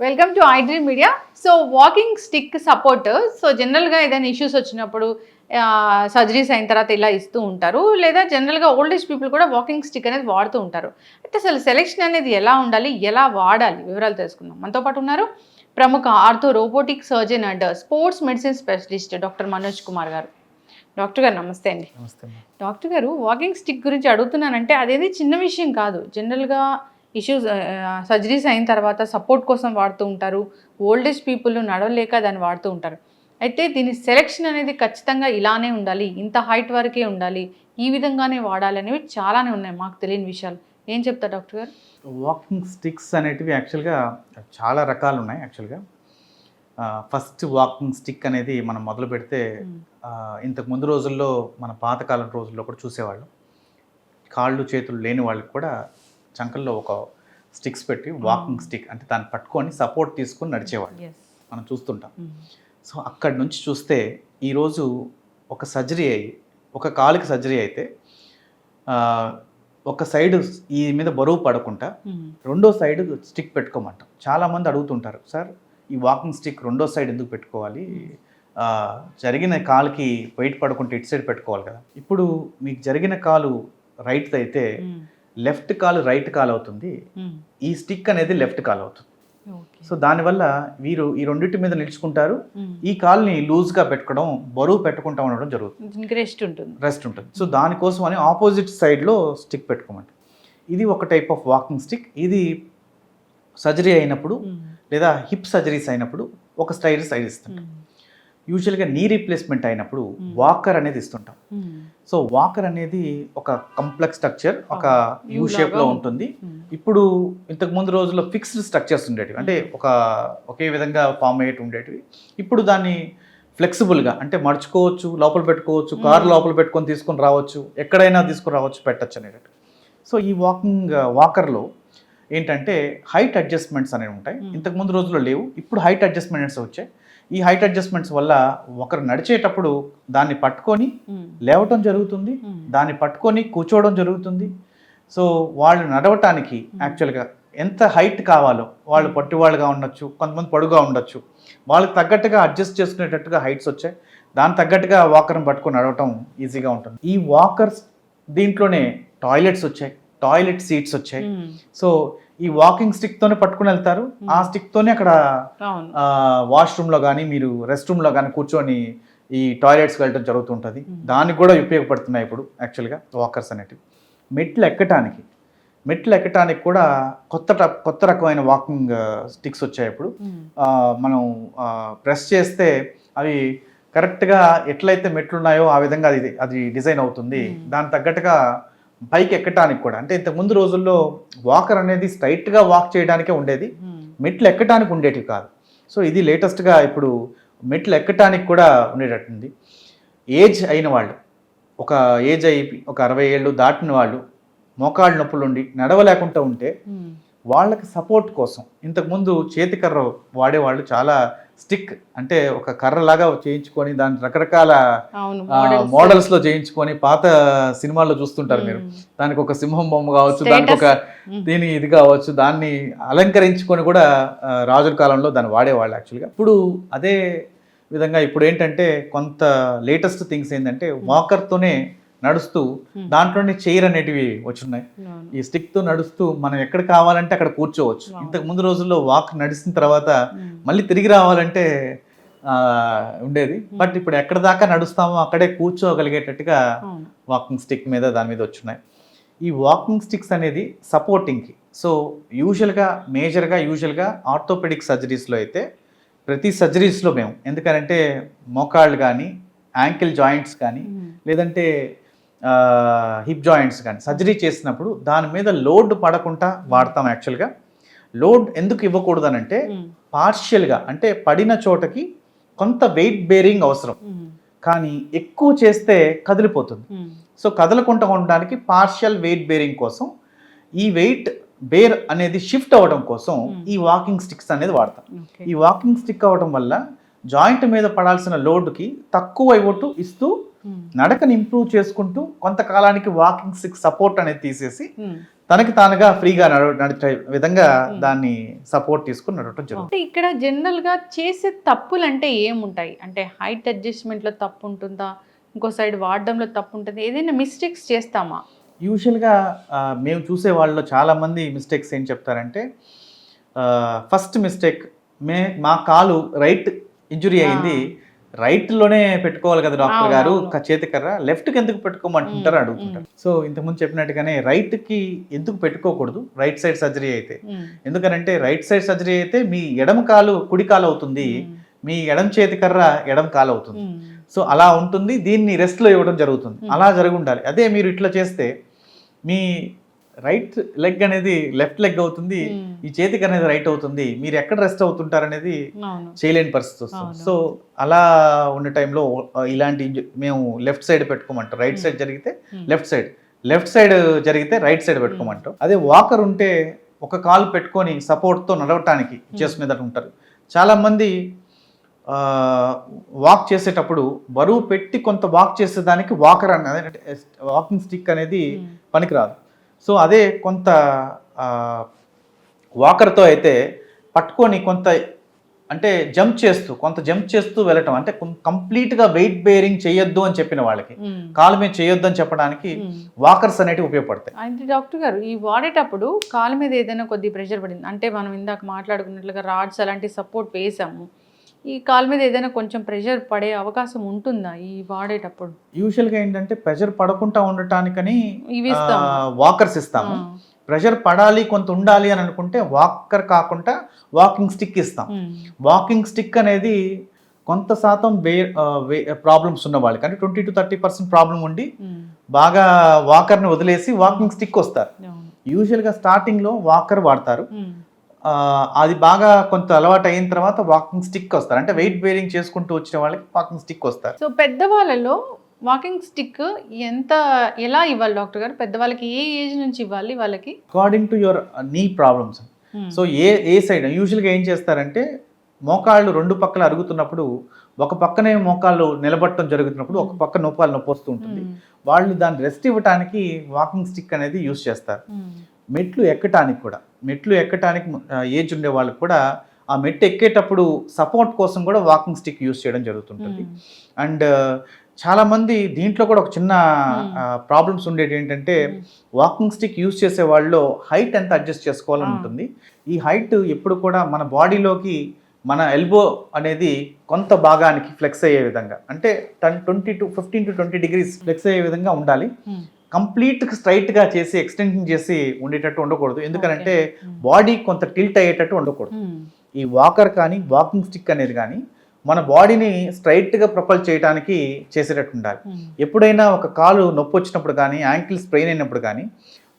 Welcome to iDream media so walking stick support so జనరల్గా ఏదైనా issues వచ్చినప్పుడు surgeries అయిన తర్వాత ఇలా ఇస్తూ ఉంటారు. లేదా జనరల్గా ఓల్డ్ ఏజ్ పీపుల్ కూడా వాకింగ్ స్టిక్ అనేది వాడుతూ ఉంటారు. అయితే అసలు సెలెక్షన్ అనేది ఎలా ఉండాలి? ఎలా వాడాలి? వివరాలు తెలుసుకుందాం. మనతో పాటు ఉన్నారు ప్రముఖ ortho robotic surgeon and sports medicine specialist doctor Manoj Kumar garu. Doctor garu నమస్తే అండి. నమస్తే. డాక్టర్ గారు వాకింగ్ స్టిక్ గురించి అడుగుతున్నానంటే అదేది చిన్న విషయం కాదు. జనరల్గా ఇష్యూస్ సర్జరీస్ అయిన తర్వాత సపోర్ట్ కోసం వాడుతూ ఉంటారు. ఓల్డేజ్ పీపుల్ నడవలేక దాన్ని వాడుతూ ఉంటారు. అయితే దీని సెలెక్షన్ అనేది ఖచ్చితంగా ఇలానే ఉండాలి. ఇంత హైట్ వరకే ఉండాలి. ఈ విధంగానే వాడాలి అనేవి చాలానే ఉన్నాయి మాకు తెలియని విషయాలు. ఏం చెప్తారు డాక్టర్ గారు? వాకింగ్ స్టిక్స్ అనేటివి యాక్చువల్గా చాలా రకాలు ఉన్నాయి యాక్చువల్గా. ఫస్ట్ వాకింగ్ స్టిక్ అనేది మనం మొదలు పెడితే ఇంతకు ముందు రోజుల్లో మన పాతకాలం రోజుల్లో కూడా చూసేవాళ్ళం. కాళ్ళు చేతులు లేని వాళ్ళకి కూడా చంకల్లో ఒక స్టిక్స్ పెట్టి వాకింగ్ స్టిక్ అంటే దాన్ని పట్టుకొని సపోర్ట్ తీసుకొని నడిచేవాళ్ళు. మనం చూస్తుంటాం. సో అక్కడి నుంచి చూస్తే ఈరోజు ఒక సర్జరీ అయ్యి ఒక కాలుకి సర్జరీ అయితే ఒక సైడ్ ఈ మీద బరువు పడకుండా రెండో సైడ్ స్టిక్ పెట్టుకోమంటాం. చాలామంది అడుగుతుంటారు సార్ ఈ వాకింగ్ స్టిక్ రెండో సైడ్ ఎందుకు పెట్టుకోవాలి? జరిగిన కాలుకి వెయిట్ పడకుంటే ఇటు సైడ్ పెట్టుకోవాలి కదా. ఇప్పుడు మీకు జరిగిన కాలు రైట్ అయితే లెఫ్ట్ కాలు రైట్ కాలు అవుతుంది. ఈ స్టిక్ అనేది లెఫ్ట్ కాలు అవుతుంది. సో దానివల్ల వీరు ఈ రెండింటి మీద నిలుచుకుంటారు. ఈ కాల్ని లూజ్గా పెట్టుకోవడం బరువు పెట్టుకుంటా ఉండడం జరుగుతుంది. రెస్ట్ ఉంటుంది. రెస్ట్ ఉంటుంది. సో దానికోసం అని ఆపోజిట్ సైడ్లో స్టిక్ పెట్టుకోమంటారు. ఇది ఒక టైప్ ఆఫ్ వాకింగ్ స్టిక్ ఇది సర్జరీ అయినప్పుడు లేదా హిప్ సర్జరీస్ అయినప్పుడు ఒక స్టైల్ సైడ్ ఇస్తాం యూజువల్గా నీ రీప్లేస్మెంట్ అయినప్పుడు Hmm. వాకర్ అనేది ఇస్తుంటాం. సో వాకర్ అనేది ఒక కంప్లెక్స్ స్ట్రక్చర్ ఒక యూ U షేప్లో ఉంటుంది. ఇప్పుడు ఇంతకు ముందు రోజుల్లో ఫిక్స్డ్ స్ట్రక్చర్స్ ఉండేటివి. అంటే ఒక ఒకే విధంగా ఫామ్ అయ్యేటి ఉండేటివి. ఇప్పుడు దాన్ని ఫ్లెక్సిబుల్గా అంటే మడుచుకోవచ్చు లోపల పెట్టుకోవచ్చు కారు Hmm. లోపల పెట్టుకొని తీసుకొని రావచ్చు ఎక్కడైనా తీసుకుని రావచ్చు పెట్టచ్చు అనేటట్టు. సో ఈ వాకింగ్ వాకర్లో ఏంటంటే హైట్ అడ్జస్ట్మెంట్స్ అనేవి ఉంటాయి. Hmm. ఇంతకు ముందు రోజుల్లో లేవు. ఇప్పుడు హైట్ అడ్జస్ట్మెంట్స్ వచ్చాయి. ఈ హైట్ అడ్జస్ట్మెంట్స్ వల్ల ఒకరు నడిచేటప్పుడు దాన్ని పట్టుకొని లేవటం జరుగుతుంది. దాన్ని పట్టుకొని కూర్చోవడం జరుగుతుంది. సో వాళ్ళు నడవటానికి యాక్చువల్గా ఎంత హైట్ కావాలో వాళ్ళు పొట్టివాళ్ళుగా ఉండొచ్చు కొంతమంది పొడుగా ఉండొచ్చు. వాళ్ళకి తగ్గట్టుగా అడ్జస్ట్ చేసుకునేటట్టుగా హైట్స్ వచ్చాయి. దాని తగ్గట్టుగా వాకర్ని పట్టుకొని నడవటం ఈజీగా ఉంటుంది. ఈ వాకర్స్ దీంట్లోనే టాయిలెట్స్ వచ్చాయి. టాయిలెట్ సీట్స్ వచ్చాయి. సో ఈ వాకింగ్ స్టిక్తోనే పట్టుకుని వెళ్తారు. ఆ స్టిక్తోనే అక్కడ అవును. వాష్రూమ్లో కానీ మీరు రెస్ట్ రూమ్లో కానీ కూర్చొని ఈ టాయిలెట్స్కి వెళ్ళడం జరుగుతుంటుంది. దానికి కూడా ఉపయోగపడుతున్నాయి ఇప్పుడు యాక్చువల్గా వాకర్స్ అనేటివి. మెట్లు ఎక్కటానికి మెట్లు ఎక్కటానికి కూడా కొత్త ట- కొత్త రకమైన వాకింగ్ స్టిక్స్ వచ్చాయి ఇప్పుడు. మనం ప్రెస్ చేస్తే అవి కరెక్ట్గా ఎట్లయితే మెట్లు ఉన్నాయో ఆ విధంగా అది అది డిజైన్ అవుతుంది. దాని తగ్గట్టుగా పైకి ఎక్కటానికి కూడా అంటే ఇంతకు ముందు రోజుల్లో వాకర్ అనేది స్ట్రైట్గా వాక్ చేయడానికే ఉండేది. మెట్లు ఎక్కటానికి ఉండేటివి కాదు. సో ఇది లేటెస్ట్గా ఇప్పుడు మెట్లు ఎక్కటానికి కూడా ఉండేటట్టుంది. ఏజ్ అయిన వాళ్ళు ఒక ఏజ్ అయి ఒక అరవై ఏళ్ళు దాటిన వాళ్ళు మోకాళ్ళ నొప్పులు ఉండి నడవలేకుండా ఉంటే వాళ్ళకి సపోర్ట్ కోసం ఇంతకుముందు చేతి కర్ర వాడేవాళ్ళు చాలా స్టిక్ అంటే ఒక కర్రలాగా చేయించుకొని దాని రకరకాల మోడల్స్లో చేయించుకొని పాత సినిమాల్లో చూస్తుంటారు మీరు. దానికి ఒక సింహం బొమ్మ కావచ్చు దానికి ఒక దీని ఇది కావచ్చు దాన్ని అలంకరించుకొని కూడా రాజుల కాలంలో దాన్ని వాడేవాళ్ళు యాక్చువల్గా ఇప్పుడు అదే విధంగా ఇప్పుడు ఏంటంటే కొంత లేటెస్ట్ థింగ్స్ ఏంటంటే వాకర్తోనే నడుస్తూ దాంట్లోనే చైర్ అనేటివి వచ్చున్నాయి. ఈ stick తో నడుస్తూ మనం ఎక్కడ కావాలంటే అక్కడ కూర్చోవచ్చు. ఇంతకు ముందు రోజుల్లో వాక్ నడిచిన తర్వాత మళ్ళీ తిరిగి రావాలంటే ఉండేది. బట్ ఇప్పుడు ఎక్కడ దాకా నడుస్తామో అక్కడే కూర్చోగలిగేటట్టుగా వాకింగ్ స్టిక్ మీద దాని మీద వచ్చున్నాయి. ఈ వాకింగ్ స్టిక్స్ అనేది సపోర్టింగ్కి. సో యూజువల్గా మేజర్గా యూజువల్గా ఆర్థోపెడిక్ సర్జరీస్లో అయితే ప్రతి సర్జరీస్లో మేము. ఎందుకనంటే మోకాళ్ళు కానీ యాంకిల్ జాయింట్స్ కానీ లేదంటే హిప్ జాయింట్స్ కానీ సర్జరీ చేసినప్పుడు దాని మీద లోడ్ పడకుండా వాడతాం యాక్చువల్గా లోడ్ ఎందుకు ఇవ్వకూడదనంటే పార్షియల్గా అంటే పడిన చోటకి కొంత వెయిట్ బేరింగ్ అవసరం. కానీ ఎక్కువ చేస్తే కదిలిపోతుంది. సో కదలకుండా ఉండడానికి పార్షియల్ వెయిట్ బేరింగ్ కోసం ఈ వెయిట్ బేర్ అనేది షిఫ్ట్ అవ్వడం కోసం. ఈ వాకింగ్ స్టిక్స్ అనేది వాడతాం. ఈ వాకింగ్ స్టిక్ అవ్వడం వల్ల జాయింట్ మీద పడాల్సిన లోడ్కి తక్కువ ఇవ్వటు ఇస్తూ నడకని ఇంప్రూవ్ చేసుకుంటూ కొంతకాలానికి వాకింగ్ స్టిక్ సపోర్ట్ అనేది తీసేసి. తనకి తానుగా ఫ్రీగా నడ నడిచే విధంగా. దాన్ని సపోర్ట్ తీసుకుని నడవటం జరుగుతుంది. అంటే ఇక్కడ జనరల్గా చేసే తప్పులు అంటే ఏముంటాయి? అంటే హైట్ అడ్జస్ట్మెంట్లో తప్పు ఉంటుందా ఇంకో సైడ్ వాడడంలో తప్పు ఉంటుంది ఏదైనా మిస్టేక్స్ చేస్తామా? యూజువల్గా మేము చూసే వాళ్ళలో చాలామంది మిస్టేక్స్ ఏం చెప్తారంటే ఫస్ట్ మిస్టేక్ మే మా కాలు రైట్ ఇంజురీ అయింది రైట్లోనే పెట్టుకోవాలి కదా డాక్టర్ గారు. క- చేతికర్ర లెఫ్ట్కి ఎందుకు పెట్టుకోమంటుంటారు అడుగుతుంటారు. సో ఇంతకుముందు చెప్పినట్టుగానే రైట్కి ఎందుకు పెట్టుకోకూడదు? రైట్ సైడ్ సర్జరీ అయితే. ఎందుకనంటే రైట్ సైడ్ సర్జరీ అయితే మీ ఎడమ కాలు కుడి కాలు అవుతుంది. మీ ఎడమ చేతికర్ర ఎడమ కాలు అవుతుంది. సో అలా ఉంటుంది. దీన్ని రెస్ట్లో ఇవ్వడం జరుగుతుంది. అలా జరిగి ఉండాలి. అదే మీరు ఇట్లా చేస్తే మీ రైట్ లెగ్ అనేది లెఫ్ట్ లెగ్ అవుతుంది ఉమ్, ఈ చేతికి అనేది రైట్ అవుతుంది మీరు ఎక్కడ రెస్ట్ అవుతుంటారు అనేది చేయలేని పరిస్థితి వస్తుంది. సో అలా ఉన్న టైంలో ఇలాంటి మేము లెఫ్ట్ సైడ్ పెట్టుకోమంటాం. Right Hmm. సైడ్ జరిగితే ఉమ్, లెఫ్ట్ సైడ్. లెఫ్ట్ సైడ్ జరిగితే రైట్ సైడ్ పెట్టుకోమంటాం. అదే వాకర్ ఉంటే ఒక కాలు పెట్టుకొని సపోర్ట్తో నడవటానికి చేసుకునేటట్టు ఉంటారు. చాలామంది వాక్ చేసేటప్పుడు బరువు పెట్టి కొంత వాక్ చేసేదానికి వాకర్ అనేది వాకింగ్ స్టిక్ అనేది పనికిరాదు. సో అదే కొంత వాకర్తో అయితే పట్టుకొని కొంత అంటే జంప్ చేస్తూ కొంత జంప్ చేస్తూ వెళ్ళటం అంటే కంప్లీట్గా వెయిట్ బేరింగ్ చేయొద్దు అని చెప్పిన వాళ్ళకి కాలు మీద చేయొద్దు అని చెప్పడానికి. వాకర్స్ అనేటివి ఉపయోగపడతాయి అయితే డాక్టర్ గారు ఈ వాడేటప్పుడు కాలు మీద ఏదైనా కొద్ది ప్రెషర్ పడింది అంటే మనం ఇందాక మాట్లాడుకున్నట్లుగా రాడ్స్ అలాంటి సపోర్ట్ వేసాము ఈ కాలు మీద ఏదైనా కొంచెం ప్రెషర్ పడే అవకాశం ఉంటుందా ఈ వాడేటప్పుడు? యూజువల్గా ఏంటంటే ప్రెషర్ పడకుండా ఉండటానికని ఇవి వాకర్స్ ఇస్తాము. ప్రెషర్ పడాలి కొంత ఉండాలి అని అనుకుంటే వాకర్ కాకుండా వాకింగ్ స్టిక్ ఇస్తాం. వాకింగ్ స్టిక్ అనేది కొంత శాతం వే ప్రాబ్లమ్స్ ఉన్న వాళ్ళకి అంటే twenty to thirty percent problem ఉండి బాగా వాకర్ని వదిలేసి వాకింగ్ స్టిక్ వస్తారు. యూజువల్గా స్టార్టింగ్లో వాకర్ వాడతారు. అది బాగా కొంత అలవాటు అయిన తర్వాత వాకింగ్ స్టిక్ వస్తారు. అంటే వెయిట్ బేరింగ్ చేసుకుంటూ వచ్చిన వాళ్ళకి వాకింగ్ స్టిక్ వస్తారు. సో పెద్దవాళ్ళలో వాకింగ్ స్టిక్ ఎంత ఎలా ఇవ్వాలి డాక్టర్ గారు? పెద్దవాళ్ళకి ఏ ఏజ్ నుంచి ఇవ్వాలి వాళ్ళకి? According to your knee problems so ఏ ఏ సైడ్ యూజువల్గా ఏం చేస్తారంటే మోకాళ్ళు రెండు పక్కల అరుగుతున్నప్పుడు ఒక పక్కనే మోకాళ్ళు నిలబట్టడం జరుగుతున్నప్పుడు ఒక పక్క నొప్పాలు నొప్పి వస్తూ ఉంటుంది. ఉమ్, వాళ్ళు దాన్ని రెస్ట్ ఇవ్వడానికి వాకింగ్ స్టిక్ అనేది యూజ్ చేస్తారు. ఉమ్, మెట్లు ఎక్కటానికి కూడా మెట్లు ఎక్కటానికి ఏజ్ ఉండే వాళ్ళకి కూడా ఆ మెట్టు ఎక్కేటప్పుడు సపోర్ట్ కోసం కూడా వాకింగ్ స్టిక్ యూజ్ చేయడం జరుగుతుంటుంది. అండ్ చాలామంది దీంట్లో కూడా ఒక చిన్న. ప్రాబ్లమ్స్ ఉండేది ఏంటంటే వాకింగ్ స్టిక్ యూజ్ చేసే వాళ్ళలో హైట్ ఎంత అడ్జస్ట్ చేసుకోవాలని. ఉంటుంది. ఈ హైట్ ఎప్పుడు కూడా మన బాడీలోకి మన ఎల్బో అనేది కొంత భాగానికి ఫ్లెక్స్ అయ్యే విధంగా అంటే ten twenty to fifteen to twenty degrees flex అయ్యే విధంగా ఉండాలి. కంప్లీట్ స్ట్రైట్గా చేసి ఎక్స్టెన్షన్ చేసి ఉండేటట్టు ఉండకూడదు. ఎందుకంటే బాడీ కొంత టిల్ట్ అయ్యేటట్టు ఉండకూడదు. ఈ వాకర్ కానీ వాకింగ్ స్టిక్ అనేది కానీ మన బాడీని స్ట్రైట్గా ప్రొపల్ చేయడానికి చేసేటట్టు ఉండాలి. ఎప్పుడైనా ఒక కాలు నొప్పి వచ్చినప్పుడు కానీ యాంకిల్ స్ప్రెయిన్ అయినప్పుడు కానీ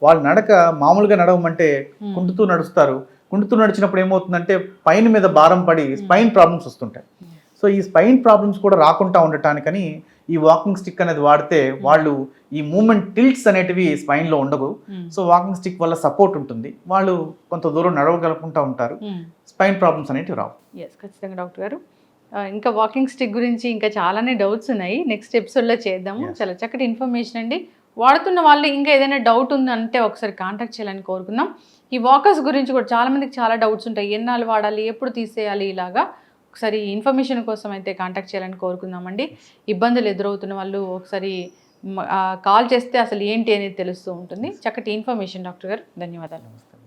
వాళ్ళు నడక మామూలుగా నడవమంటే కుంటుతూ నడుస్తారు. కుంటుతూ నడిచినప్పుడు ఏమవుతుందంటే పైన మీద భారం పడి స్పైన్ ప్రాబ్లమ్స్ వస్తుంటాయి. సో ఈ స్పైన్ ప్రాబ్లమ్స్ కూడా రాకుండా ఉండటానికని ఈ వాకింగ్ స్టిక్ అనేది వాడితే వాళ్ళు ఈ మూమెంట్ టిల్ట్స్ అనేటివి స్పైన్లో ఉండవు. సో వాకింగ్ స్టిక్ వల్ల సపోర్ట్ ఉంటుంది. వాళ్ళు కొంత దూరం నడవగలుగుకుంటూ ఉంటారు. స్పైన్ ప్రాబ్లమ్స్ అనేటివి రావు. ఎస్ ఖచ్చితంగా డాక్టర్ గారు. ఇంకా వాకింగ్ స్టిక్ గురించి ఇంకా చాలానే డౌట్స్ ఉన్నాయి. నెక్స్ట్ ఎపిసోడ్లో చేద్దాము. చాలా చక్కటి ఇన్ఫర్మేషన్ అండి. వాడుతున్న వాళ్ళు ఇంకా ఏదైనా డౌట్ ఉందంటే ఒకసారి కాంటాక్ట్ చేయాలని కోరుకుందాం. ఈ వాకర్స్ గురించి కూడా చాలా మందికి చాలా డౌట్స్ ఉంటాయి. ఎన్నాళ్ళు వాడాలి? ఎప్పుడు తీసేయాలి? ఇలాగా. ఒకసారి ఇన్ఫర్మేషన్ కోసం అయితే కాంటాక్ట్ చేయాలని కోరుకుందామండి. ఇబ్బందులు ఎదురవుతున్న వాళ్ళు ఒకసారి కాల్ చేస్తే అసలు ఏంటి అనేది తెలుస్తూ ఉంటుంది. చక్కటి ఇన్ఫర్మేషన్ డాక్టర్ గారు. ధన్యవాదాలు. నమస్తే.